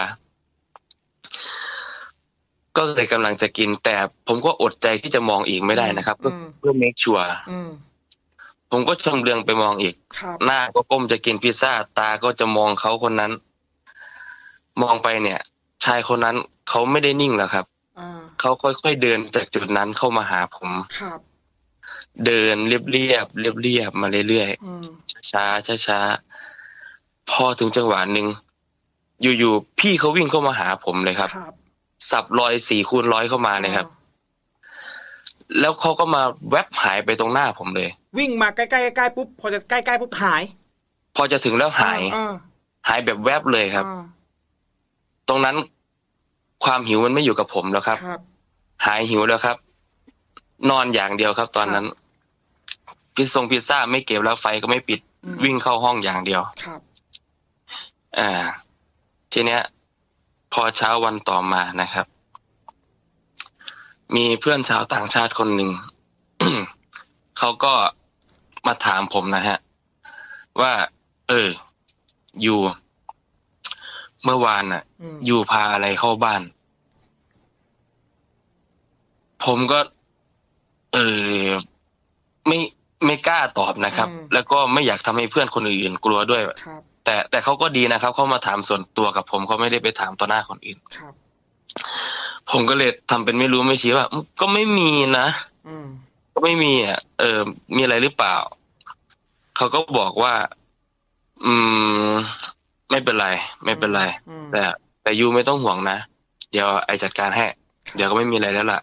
[SPEAKER 3] ก็เลยกำลังจะกิน แต่ผมก็อดใจที่จะมองอีกไม่ได้นะครับ เพื่อ
[SPEAKER 2] อืม
[SPEAKER 3] เพื่อเมคชัวร์
[SPEAKER 2] อืม
[SPEAKER 3] ผมก็ชำเลืองไปมองอีก
[SPEAKER 2] ครับ
[SPEAKER 3] หน้าก็ก้มจะกินพิซซ่า ตาก็จะมองเขาคนนั้น มองไปเนี่ย ชายคนนั้นเขาไม่ได้นิ่งแล้วครับ
[SPEAKER 2] อ่า
[SPEAKER 3] เขาค่อยๆเดินจากจุดนั้นเข้ามาหาผม
[SPEAKER 2] ครับ
[SPEAKER 3] เดินเรียบเรียบเรียบเรียบๆมาเรื่อย
[SPEAKER 2] อืม
[SPEAKER 3] ๆช้าช้าช้าๆพอถึงจังหวะหนึ่งอยู่ๆพี่เขาวิ่งเข้ามาหาผมเลยครับ
[SPEAKER 2] ครับ
[SPEAKER 3] สับรอยสี่คูณร้อยเข้ามาเลยครับ แล้วเขาก็มาแวบหายไปตรงหน้าผมเลย
[SPEAKER 2] วิ่งมาใกล้ๆใกล้ๆปุ๊บพอจะใกล้ๆปุ๊บหาย
[SPEAKER 3] พอจะถึงแล้วหาย
[SPEAKER 2] อ่า
[SPEAKER 3] หายแบบแวบเลยครับ
[SPEAKER 2] อ่า
[SPEAKER 3] ตรงนั้นความหิวมันไม่อยู่กับผมแล้วครับ
[SPEAKER 2] ครับ
[SPEAKER 3] หายหิวแล้วครับ นอนอย่างเดียวครับ ตอนนั้นพิซซงพิซซ่าไม่เก็บแล้วไฟก็ไม่ปิด
[SPEAKER 2] อืม
[SPEAKER 3] วิ่งเข้าห้องอย่างเดียว
[SPEAKER 2] ครับ
[SPEAKER 3] อ่า ทีเนี้ย พอเช้าวันต่อมานะครับ มีเพื่อนชาวต่างชาติคนหนึ่ง เขาก็มาถามผมนะฮะ ว่า เออ อยู่ เมื่อวานน่ะ
[SPEAKER 2] อืม
[SPEAKER 3] อยู่พาอะไรเข้าบ้าน ผมก็ เออไม่ไม่กล้าตอบนะครับ แล้วก็ไม่อยากทำให้เพื่อนคนอื่นๆกลัวด้วย
[SPEAKER 2] ครับ
[SPEAKER 3] แต่แต่เขาก็ดีนะครับเขามาถามส่วนตัวกับผมเขาไม่ได้ไปถามต่อหน้าคนอื่น
[SPEAKER 2] ครับ
[SPEAKER 3] ผมก็เลยทำเป็นไม่รู้ไม่ชี้ว่าอืมก็ไม่มีนะ
[SPEAKER 2] อืม
[SPEAKER 3] ก็ไม่มีอะเออ มีอะไรหรือเปล่า เขาก็บอกว่า อืม ไม่เป็นไร ไม่เป็นไร
[SPEAKER 2] อืม
[SPEAKER 3] แต่แต่ยูไม่ต้องห่วงนะ เดี๋ยวไอจัดการให้เดี๋ยวก็ไม่มีอะไรแล้วล่ะ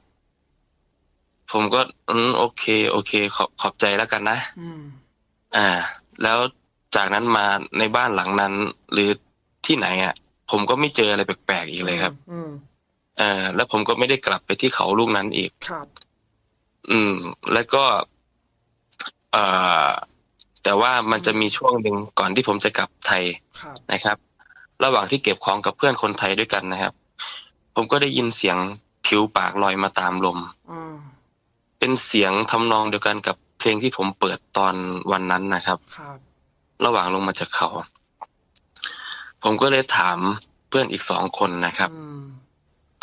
[SPEAKER 3] ผมก็ อืมโอเค โอเค ขอบขอบใจแล้วกันนะ
[SPEAKER 2] อืม
[SPEAKER 3] อ่า แล้วจากนั้นมาในบ้านหลังนั้น หรือที่ไหนอะ ผมก็ไม่เจออะไรแปลกๆอีกเลยครับ
[SPEAKER 2] อืม
[SPEAKER 3] เออแล้วผมก็ไม่ได้กลับไปที่เขาลูกนั้นอีก
[SPEAKER 2] ครับ
[SPEAKER 3] อืม แล้วก็เอ่อแต่ว่ามันจะมีช่วงหนึ่งก่อนที่ผมจะกลับไทย
[SPEAKER 2] ครับ
[SPEAKER 3] นะครับ ระหว่างที่เก็บของกับเพื่อนคนไทยด้วยกันนะครับ ผมก็ได้ยินเสียงผิวปากลอยมาตามลม
[SPEAKER 2] อ่า
[SPEAKER 3] เป็นเสียงทำนองเดียวกันกับเพลงที่ผมเปิดตอนวันนั้นนะครับ
[SPEAKER 2] ครับ
[SPEAKER 3] ระหว่างลงมาจากเขา ผมก็เลยถามเพื่อนอีกสองคนนะครับ
[SPEAKER 2] อืม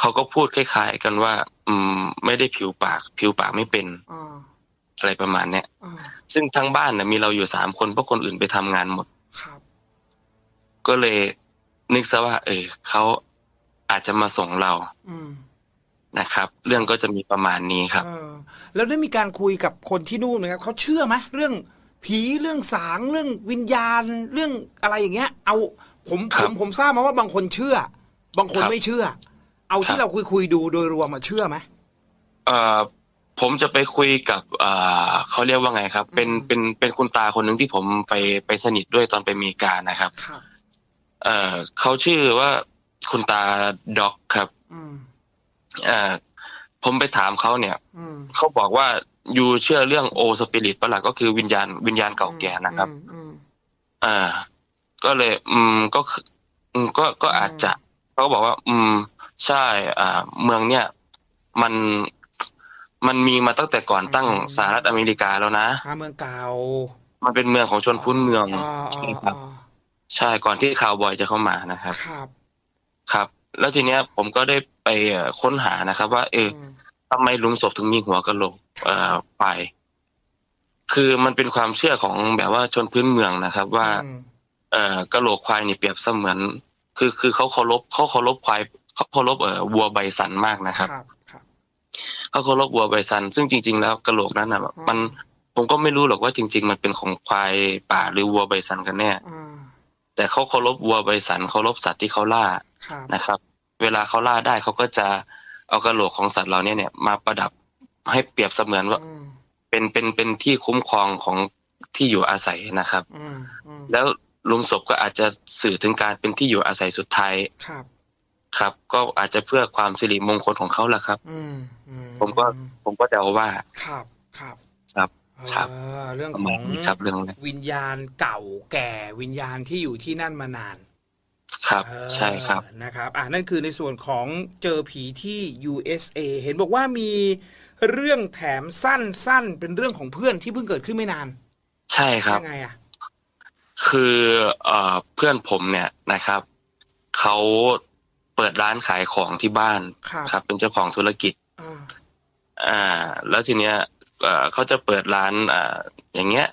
[SPEAKER 3] เขาก็พูดคล้ายๆกันว่า อืม ไม่ได้ผิวปาก ผิวปากไม่เป็น
[SPEAKER 2] อ่า
[SPEAKER 3] อะไรประมาณเนี้ย
[SPEAKER 2] อ่า
[SPEAKER 3] ซึ่งทั้งบ้านเนี่ยมีเราอยู่สามคนเพราะคนอื่นไปทำงานหมด
[SPEAKER 2] ครับ
[SPEAKER 3] ก็เลยนึกซะว่า เออเขาอาจจะมาส่งเรา
[SPEAKER 2] อืม
[SPEAKER 3] นะครับ เรื่องก็จะมีประมาณนี้ครับ
[SPEAKER 2] เออแล้วได้มีการคุยกับคนที่นู่นไหมครับเขาเชื่อไหมเรื่องผีเรื่องสางเรื่องวิญญาณเรื่องอะไรอย่างเงี้ย เอา ผม
[SPEAKER 3] ครั
[SPEAKER 2] ผ
[SPEAKER 3] บ
[SPEAKER 2] มผมทราบมาว่าบางคนเชื่อ บางคน
[SPEAKER 3] ครับ
[SPEAKER 2] ไม่เชื่อ เอา
[SPEAKER 3] ครั
[SPEAKER 2] ที่
[SPEAKER 3] บ
[SPEAKER 2] เราคุยคุยๆดูโดยรวมมาเชื่อไหม
[SPEAKER 3] เอ่อผมจะไปคุยกับเอ่อเขาเรียกว่าไงครับ เป็น
[SPEAKER 2] อืม
[SPEAKER 3] เป็นเป็นคุณตาคนหนึ่งที่ผมไปไปสนิทด้วยตอนไปอเมริกานะครับ
[SPEAKER 2] ครับ
[SPEAKER 3] เอ่อเขาชื่อว่าคุณตาด็อกครับ
[SPEAKER 2] อืม
[SPEAKER 3] เอ่อผมไปถามเขาเนี่ย
[SPEAKER 2] อืม
[SPEAKER 3] เขาบอกว่าอยู่เชื่อเรื่องโอสปิริตปะล่ะก็คือวิญญาณวิญญาณเก่าแก่นะครับ
[SPEAKER 2] อืมอืม
[SPEAKER 3] อ่า ก็เลย อืมก็คืออืมก็ก็อาจจะ เขาก็บอกว่า อืม ใช่ อ่า เมืองเนี่ย มันมันมีมาตั้งแต่ก่อนตั้งสหรัฐอเมริกาแล้วนะ
[SPEAKER 2] หาเมืองเก่า
[SPEAKER 3] มันเป็นเมืองของชนพื้นเมือง
[SPEAKER 2] อ่า
[SPEAKER 3] ใช่
[SPEAKER 2] อ่า
[SPEAKER 3] ครับ
[SPEAKER 2] อ่า
[SPEAKER 3] ใช่ก่อนที่ข่าวบอยจะเข้ามานะครับ
[SPEAKER 2] ครับ
[SPEAKER 3] ครับ แล้วทีเนี้ยผมก็ได้ไปเอ่อค้นหานะครับ ว่า เออ
[SPEAKER 2] อืม
[SPEAKER 3] ทำไมหลุมศพถึงมีหัวกะโหลกเอ่อไป คือมันเป็นความเชื่อของแบบว่าชนพื้นเมืองนะครับ ว่า
[SPEAKER 2] อืม
[SPEAKER 3] เอ่อกะโหลกควายนี่เปรียบเสมือน คือคือเขาเคารพเขาเคารพควายเขาเคารพเอ่อวัวใบสันมากนะครับ
[SPEAKER 2] ครับครับ
[SPEAKER 3] เขาเคารพวัวใบสัน ซึ่งจริง ๆ แล้วกะโหลกนั้นนะมันผมก็ไม่รู้หรอกว่าจริง ๆ มันเป็นของควายป่าหรือวัวใบสันกันแน่
[SPEAKER 2] อ่า
[SPEAKER 3] แต่เขาเคารพวัวใบสันเคารพสัตว์ที่เขาล่า
[SPEAKER 2] ครับ
[SPEAKER 3] นะครับ เวลาเขาล่าได้เขาก็จะเอากะโหลกของสัตว์เหล่านี้เนี่ยมาประดับให้เปรียบเสมือนว่า
[SPEAKER 2] อืม
[SPEAKER 3] เป็นเป็นเป็นที่คุ้มครองของที่อยู่อาศัยนะครับ
[SPEAKER 2] อืมอืม
[SPEAKER 3] แล้วห ลุมศพก็อาจจะสื่อถึงการเป็นที่อยู่อาศัยสุดท้าย
[SPEAKER 2] ครับ
[SPEAKER 3] ครับ ก็อาจจะเพื่อความสิริมงคลของเขาแหละครับ
[SPEAKER 2] อืมอื
[SPEAKER 3] ผมก็ผมก็เดาว่า
[SPEAKER 2] ครับ ครับ
[SPEAKER 3] ครับ
[SPEAKER 2] เออ
[SPEAKER 3] ครับ
[SPEAKER 2] เรื่อง
[SPEAKER 3] ประ
[SPEAKER 2] ข
[SPEAKER 3] มา
[SPEAKER 2] อ
[SPEAKER 3] ณ
[SPEAKER 2] ง
[SPEAKER 3] นี้ครับเรื่องนี้
[SPEAKER 2] วิญญาณเก่าแก่วิญญาณที่อยู่ที่นั่นมานาน
[SPEAKER 3] ครับ
[SPEAKER 2] เออ
[SPEAKER 3] ใช่ครับ
[SPEAKER 2] นะครับ อ่านั่นคือในส่วนของเจอผีที่ USA เห็นบอกว่ามีเรื่องแถมสั้นสั้นเป็นเรื่องของเพื่อนที่เพิ่งเกิดขึ้นไม่นาน
[SPEAKER 3] ใช่ครับ
[SPEAKER 2] ยังไงอะ
[SPEAKER 3] คือเอ่อเพื่อนผมเนี่ยนะครับเขาเปิดร้านขายของที่บ้าน
[SPEAKER 2] ครับ
[SPEAKER 3] ครับเป็นเจ้าของธุรกิจ
[SPEAKER 2] อ่า
[SPEAKER 3] อ่าแล้วทีเนี้ยเอ่อเขาจะเปิดร้านอ่าอย่างเงี้ย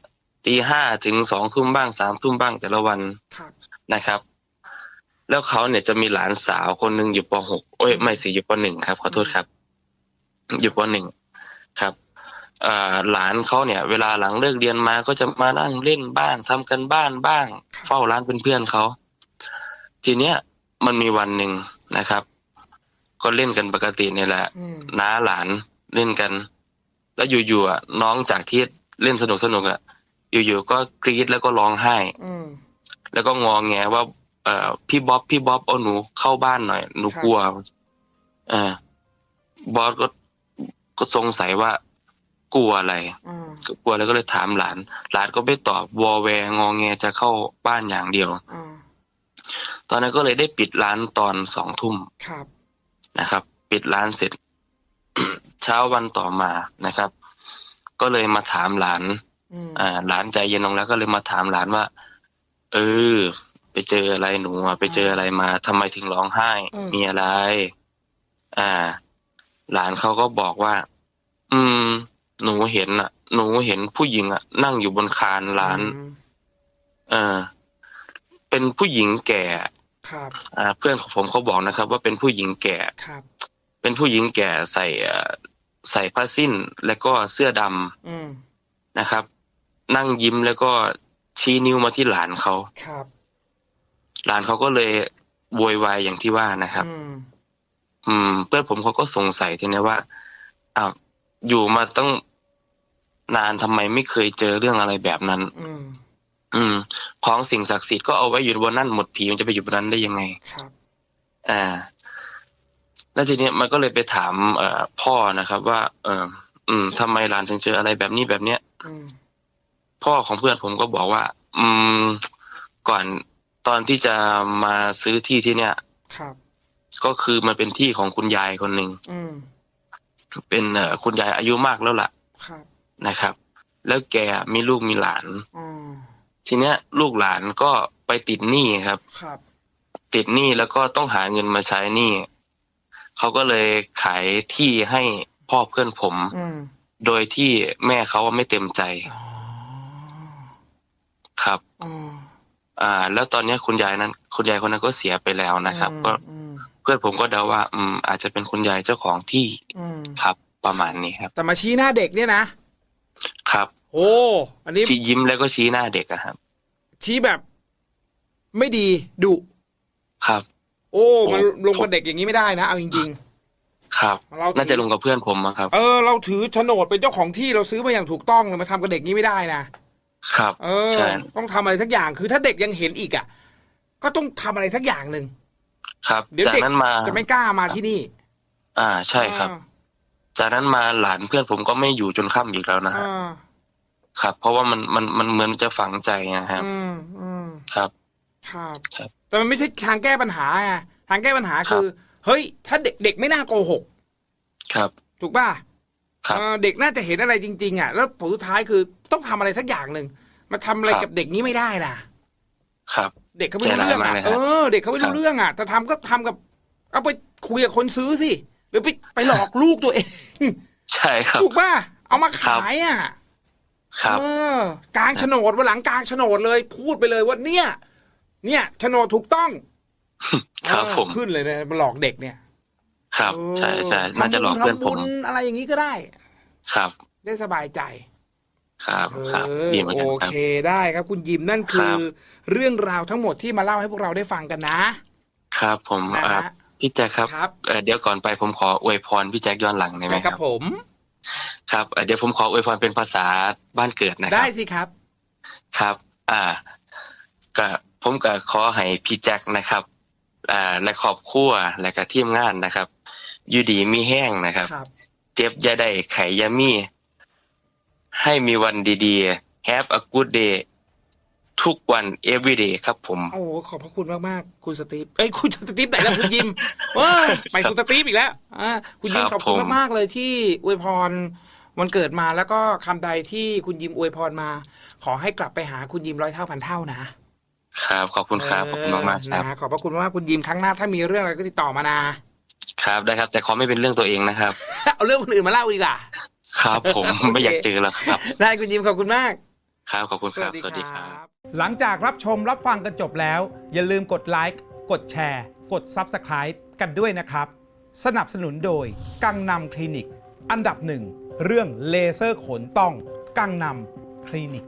[SPEAKER 3] ตีห้าถึงสองทุ่มบ้างสามทุ่มบ้างแต่ละวัน
[SPEAKER 2] ครับ
[SPEAKER 3] นะครับ แล้วเขาเนี่ยจะมีหลานสาวคนหนึ่งอยู่ปหกโอ้ยไม่สิอยู่ปหนึ่งครับ ขอโทษครับ อยู่ปหนึ่งครับอ่า หลานเขาเนี่ย เวลาหลังเลิกเรียนมาก็จะมานั่งเล่นบ้างทำกันบ้านบ้าง เฝ้าร้านเป็นเพื่อนเขา ทีเนี้ยมันมีวันหนึ่งนะครับ ก็เล่นกันปกติเนี่ยแหละ
[SPEAKER 2] อืม
[SPEAKER 3] น้าหลานเล่นกัน แล้วอยู่ๆอะน้องจากที่เล่นสนุกสนุกๆอะอยู่ๆก็กรี๊ดแล้วก็ร้องไห้
[SPEAKER 2] อืม
[SPEAKER 3] แล้วก็งอแงว่า เอ่อพี่บ๊อบพี่บ๊อบเอาหนูเข้าบ้านหน่อยหนู
[SPEAKER 2] ครับ
[SPEAKER 3] กลัวเออบอสก็ก็สงสัยว่า กลัวอะไร
[SPEAKER 2] อ่า
[SPEAKER 3] ก็กลัวแล้วก็เลยถามหลาน หลานก็ไม่ตอบวอแวงอแงจะเข้าบ้านอย่างเดียว
[SPEAKER 2] อ่า
[SPEAKER 3] ตอนนั้นก็เลยได้ปิดร้านตอนสองทุ่ม
[SPEAKER 2] ครับ
[SPEAKER 3] นะครับ ปิดร้านเสร็จ เช้าวันต่อมานะครับ ก็เลยมาถามหลาน
[SPEAKER 2] อืม
[SPEAKER 3] อ่า หลานใจเย็นลงแล้วก็เลยมาถามหลานว่า เออ ไปเจออะไรหนูอะไปเจออะไรมาทำไมถึงร้องไห้
[SPEAKER 2] เออ
[SPEAKER 3] มีอะไร อ่า หลานเขาก็บอกว่า อืม หนูเห็นอะ หนูเห็นผู้หญิงอะ นั่งอยู่บนคานร้าน
[SPEAKER 2] อืม
[SPEAKER 3] เออเป็นผู้หญิงแก่
[SPEAKER 2] ครับ
[SPEAKER 3] อ่า เพื่อนของผมเขาบอกนะครับ ว่าเป็นผู้หญิงแก่
[SPEAKER 2] ครับ
[SPEAKER 3] เป็นผู้หญิงแก่ใส่เอ่อใส่ผ้าสิ้นแล้วก็เสื้อดำ
[SPEAKER 2] อืม
[SPEAKER 3] นะครับ นั่งยิ้มแล้วก็ชี้นิ้วมาที่หลานเขา
[SPEAKER 2] ครับ
[SPEAKER 3] หลานเขาก็เลยโวยวายอย่างที่ว่านะครับ
[SPEAKER 2] อืม
[SPEAKER 3] อืมเพื่อนผมเขาก็สงสัยทีนี้ว่าอ้าว อยู่มาตั้งนานทำไมไม่เคยเจอเรื่องอะไรแบบนั้น
[SPEAKER 2] อืม
[SPEAKER 3] อืม ของสิ่งศักดิ์สิทธิ์ก็เอาไว้อยู่บนนั้นหมดผีมันจะไปอยู่บนนั้นได้ยังไง
[SPEAKER 2] ครับ
[SPEAKER 3] อ่า แล้วทีนี้มันก็เลยไปถาม เอ่อพ่อนะครับ ว่า เอออืมทำไมหลานถึงเจออะไรแบบนี้แบบเนี้ย
[SPEAKER 2] อืม
[SPEAKER 3] พ่อของเพื่อนผมก็บอกว่า อืม ก่อนตอนที่จะมาซื้อที่ที่เนี่ย
[SPEAKER 2] ครับ
[SPEAKER 3] ก็คือมันเป็นที่ของคุณยายคนหนึ่ง
[SPEAKER 2] อืม
[SPEAKER 3] เป็นเอ่อคุณยายอายุมากแล้วล่ะ
[SPEAKER 2] ครับ
[SPEAKER 3] นะครับ แล้วแกมีลูกมีหลาน
[SPEAKER 2] อืม
[SPEAKER 3] ทีเนี้ย ลูกหลานก็ไปติดหนี้ครับ
[SPEAKER 2] ครับ
[SPEAKER 3] ติดหนี้แล้วก็ต้องหาเงินมาใช้หนี้เขาก็เลยขายที่ให้พ่อเพื่อนผม
[SPEAKER 2] อืม
[SPEAKER 3] โดยที่แม่เขาไม่เต็มใจ
[SPEAKER 2] อ๋อ
[SPEAKER 3] ครับ
[SPEAKER 2] อืม
[SPEAKER 3] อ่า แล้วตอนเนี้ยคุณยายนั้น คุณยายคนนั้นก็เสียไปแล้วนะครับ ก็
[SPEAKER 2] อืม
[SPEAKER 3] เพื่อนผมก็เดาว่า อืม อาจจะเป็นคุณยายเจ้าของที่
[SPEAKER 2] อืม
[SPEAKER 3] ครับ ประมาณนี้ครับ
[SPEAKER 2] แต่มาชี้หน้าเด็กเนี่ยนะ
[SPEAKER 3] ครับ
[SPEAKER 2] โอ้อันนี้
[SPEAKER 3] ชี้ยิ้มแล้วก็ชี้หน้าเด็กอะครับ
[SPEAKER 2] ชี้แบบ ไม่ดีดุ
[SPEAKER 3] ครับ
[SPEAKER 2] โอ้มัน
[SPEAKER 3] โอ้
[SPEAKER 2] ลงกับเด็กอย่างนี้ไม่ได้นะเอาจริง
[SPEAKER 3] ครับ
[SPEAKER 2] เราถือ
[SPEAKER 3] น่าจะลงกับเพื่อนผมอะครับ
[SPEAKER 2] ๆ เออ เราถือโฉนดเป็นเจ้าของที่เราซื้อมาอย่างถูกต้องเลยมาทำกับเด็กนี้ไม่ได้นะ
[SPEAKER 3] ครับ
[SPEAKER 2] เออ
[SPEAKER 3] ใช่
[SPEAKER 2] ต้องทำอะไรทักอย่างคือถ้าเด็กยังเห็นอีกอะ ก็ต้องทำอะไรทักอย่างหนึ่ง
[SPEAKER 3] ครับ
[SPEAKER 2] เดี๋ยว
[SPEAKER 3] จาก
[SPEAKER 2] เด็ก
[SPEAKER 3] นั้นมา
[SPEAKER 2] จะไม่กล้ามาที่นี่
[SPEAKER 3] อ่าใช่ครับ จากนั้นมาหลานเพื่อนผมก็ไม่อยู่จนค่ำอีกแล้วนะฮะ
[SPEAKER 2] อ่า
[SPEAKER 3] ครับ เพราะว่ามันมันมันเหมือนจะฝังใจนะครับ
[SPEAKER 2] อืมอืม
[SPEAKER 3] ครับ
[SPEAKER 2] ครับ
[SPEAKER 3] ครับ
[SPEAKER 2] แต่มันไม่ใช่ทางแก้ปัญหาไงทางแก้ปัญหาคือ เฮ้ย ถ้าเด็กเด็กไม่น่าโกหก
[SPEAKER 3] ครับ
[SPEAKER 2] ถูกป่ะ
[SPEAKER 3] ครับ
[SPEAKER 2] เออเด็กน่าจะเห็นอะไรจริง ๆ อะ แล้วผลสุดท้ายคือต้องทำอะไรสักอย่างหนึ่งมาทำอะไร
[SPEAKER 3] ครับ
[SPEAKER 2] กับเด็กนี้ไม่ได้นะ
[SPEAKER 3] ครับ
[SPEAKER 2] เด็กเขาไม่รู้เรื่อง
[SPEAKER 3] ใจร้ายมาก
[SPEAKER 2] อะ
[SPEAKER 3] เลยฮะ
[SPEAKER 2] เออเด็กเขาไม่
[SPEAKER 3] ครั
[SPEAKER 2] รู้
[SPEAKER 3] บ
[SPEAKER 2] เรื่องอะจะทำก็ทำกับ เอาไปคุยกับคนซื้อสิหรือไปไปหลอกลูกตัวเอง
[SPEAKER 3] ใช่ครับ
[SPEAKER 2] ถูกป่ะเอามาขายอะ
[SPEAKER 3] ครับ
[SPEAKER 2] เออกลางโฉนดวันหลังกลางโฉนดเลย พูดไปเลยว่าเนี่ย เนี่ยโฉนดถูกต้อง
[SPEAKER 3] ครับ
[SPEAKER 2] เออ
[SPEAKER 3] ผม
[SPEAKER 2] ขึ้นเลยนะหลอกเด็กเนี่ย
[SPEAKER 3] ครับ
[SPEAKER 2] เออ
[SPEAKER 3] ใช่ใช่น่าจะหลอกเพื่อน
[SPEAKER 2] ทำ
[SPEAKER 3] ผ
[SPEAKER 2] บุ
[SPEAKER 3] ม
[SPEAKER 2] ญอะไรอย่างนี้ก็ได้
[SPEAKER 3] ครับ
[SPEAKER 2] ได้สบายใจ
[SPEAKER 3] ครับ
[SPEAKER 2] เอ
[SPEAKER 3] ครับ
[SPEAKER 2] อ
[SPEAKER 3] ดีเหมือน
[SPEAKER 2] โอ
[SPEAKER 3] กันครับ
[SPEAKER 2] เคได้ครับคุณยิมนั่นคื
[SPEAKER 3] ครั
[SPEAKER 2] อบเรื่องราวทั้งหมดที่มาเล่าให้พวกเราได้ฟังกันนะครับ
[SPEAKER 3] ผม
[SPEAKER 2] นะ
[SPEAKER 3] อ่า
[SPEAKER 2] ฮะ
[SPEAKER 3] พี่แจ็คครับ
[SPEAKER 2] ครับ
[SPEAKER 3] เอ่อเดี๋ยวก่อนไปผมขออวยพรพี่แจ็คย้อนหลังได้ไหม
[SPEAKER 2] ค
[SPEAKER 3] ค
[SPEAKER 2] รั
[SPEAKER 3] รั
[SPEAKER 2] บบผม
[SPEAKER 3] ครับเอ่อเดี๋ยวผมขออวยพรเป็นภาษาบ้านเกิดนะค
[SPEAKER 2] ได้
[SPEAKER 3] รับ
[SPEAKER 2] สิครับ
[SPEAKER 3] ครับ อ่าก็ผมก็ขอให้พี่แจ็คนะครับ อ่า และครอบครัว และก็ทีมงานนะครับ อยู่ดีมีแห้งนะครับ
[SPEAKER 2] ครับ
[SPEAKER 3] เจ็บอยาได้ไขอยามี ให้มีวันดีๆ Have a good day ทุกวัน every day ครับผม
[SPEAKER 2] โอ้โหขอบพระคุณมากๆคุณสตีฟเอ้ยคุณสตีฟไหนแล้วคุณยิมเออไปคุณสตีฟอีกแล้วอ่าคุณยิม
[SPEAKER 3] ครับ
[SPEAKER 2] ขอบคุณ
[SPEAKER 3] ผม
[SPEAKER 2] มากๆเลยที่อวยพรวันเกิดมาแล้วก็คำใดที่คุณยิมอวยพรมา ขอให้กลับไปหาคุณยิมร้อยเท่าพันเท่านะ
[SPEAKER 3] ครับ ขอบคุณครับขอบคุณมากๆครับ
[SPEAKER 2] นะขอบพระคุณมากๆคุณยิมครั้งหน้าถ้ามีเรื่องอะไรก็ติดต่อมานะ
[SPEAKER 3] ครับ ได้ครับ แต่ขอไม่เป็นเรื่องตัวเองนะครับ
[SPEAKER 2] เอาเรื่องคนอื่นมาเล่าดีกว่า
[SPEAKER 3] ครับผม
[SPEAKER 2] โอเค
[SPEAKER 3] ไม่อยากเจอแล้วครับ
[SPEAKER 2] ได้คุณยิมขอบคุณมาก
[SPEAKER 3] ครับขอบคุณครับ สวัสดีครับ
[SPEAKER 1] หลังจากรับชมรับฟังกันจบแล้ว อย่าลืมกดไลค์กดแชร์ กด Subscribe กันด้วยนะครับ สนับสนุนโดย กังนำคลินิก อันดับหนึ่งเรื่องเลเซอร์ขนต้อง กังนำคลินิก